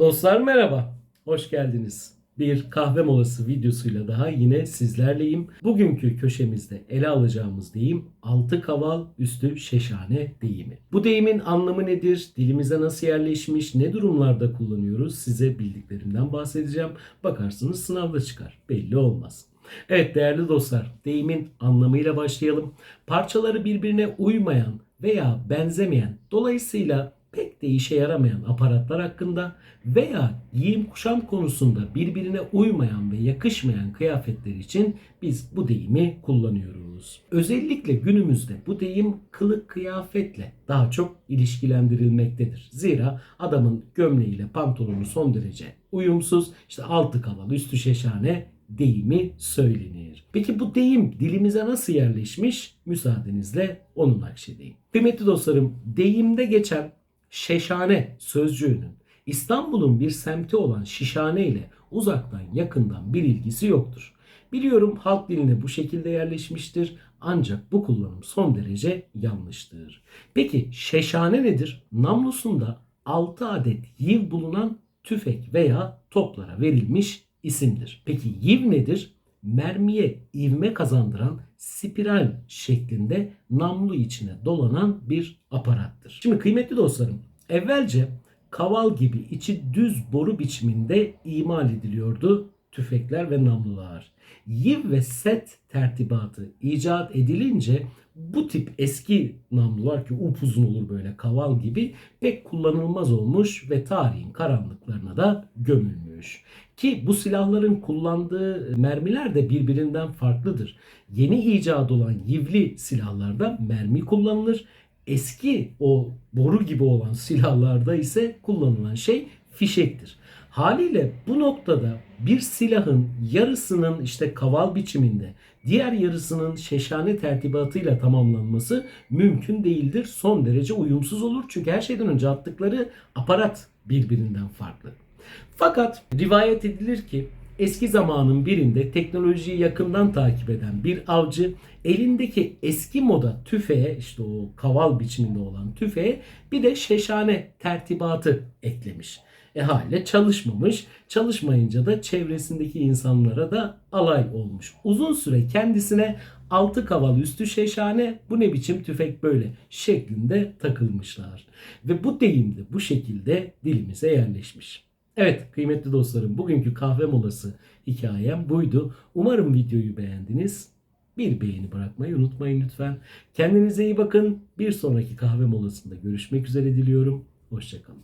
Dostlar merhaba, hoş geldiniz. Bir kahve molası videosuyla daha yine sizlerleyim. Bugünkü köşemizde ele alacağımız deyim altı kaval üstü şeşane deyimi. Bu deyimin anlamı nedir? Dilimize nasıl yerleşmiş? Ne durumlarda kullanıyoruz? Size bildiklerimden bahsedeceğim. Bakarsınız sınavda çıkar. Belli olmaz. Evet değerli dostlar, deyimin anlamıyla başlayalım. Parçaları birbirine uymayan veya benzemeyen, dolayısıyla pek de işe yaramayan aparatlar hakkında veya giyim kuşam konusunda birbirine uymayan ve yakışmayan kıyafetler için biz bu deyimi kullanıyoruz. Özellikle günümüzde bu deyim kılık kıyafetle daha çok ilişkilendirilmektedir. Zira adamın gömleğiyle pantolonu son derece uyumsuz, işte altı kaval üstü şeşane deyimi söylenir. Peki bu deyim dilimize nasıl yerleşmiş? Müsaadenizle onu nakşedeyim. Kıymetli dostlarım, deyimde geçen şeşane sözcüğünün İstanbul'un bir semti olan Şişhane ile uzaktan yakından bir ilgisi yoktur. Biliyorum halk diline bu şekilde yerleşmiştir ancak bu kullanım son derece yanlıştır. Peki şeşane nedir? Namlusunda 6 adet yiv bulunan tüfek veya toplara verilmiş isimdir. Peki yiv nedir? Mermiye ivme kazandıran spiral şeklinde namlu içine dolanan bir aparattır. Şimdi kıymetli dostlarım, evvelce kaval gibi içi düz boru biçiminde imal ediliyordu tüfekler ve namlular. Yiv ve set tertibatı icat edilince bu tip eski namlular ki upuzun olur böyle kaval gibi pek kullanılmaz olmuş ve tarihin karanlıklarına da gömülmüş. Ki bu silahların kullandığı mermiler de birbirinden farklıdır. Yeni icat olan yivli silahlarda mermi kullanılır. Eski o boru gibi olan silahlarda ise kullanılan şey fişektir. Haliyle bu noktada bir silahın yarısının işte kaval biçiminde, diğer yarısının şeşane tertibatıyla tamamlanması mümkün değildir. Son derece uyumsuz olur. Çünkü her şeyden önce attıkları aparat birbirinden farklı. Fakat rivayet edilir ki eski zamanın birinde teknolojiyi yakından takip eden bir avcı elindeki eski moda tüfeğe işte o kaval biçiminde olan tüfeğe bir de şeşane tertibatı eklemiş. E haliyle çalışmamış. Çalışmayınca da çevresindeki insanlara da alay olmuş. Uzun süre kendisine altı kaval üstü şeşane bu ne biçim tüfek böyle şeklinde takılmışlar. Ve bu deyim de bu şekilde dilimize yerleşmiş. Evet kıymetli dostlarım bugünkü kahve molası hikayem buydu. Umarım videoyu beğendiniz. Bir beğeni bırakmayı unutmayın lütfen. Kendinize iyi bakın. Bir sonraki kahve molasında görüşmek üzere diliyorum. Hoşçakalın.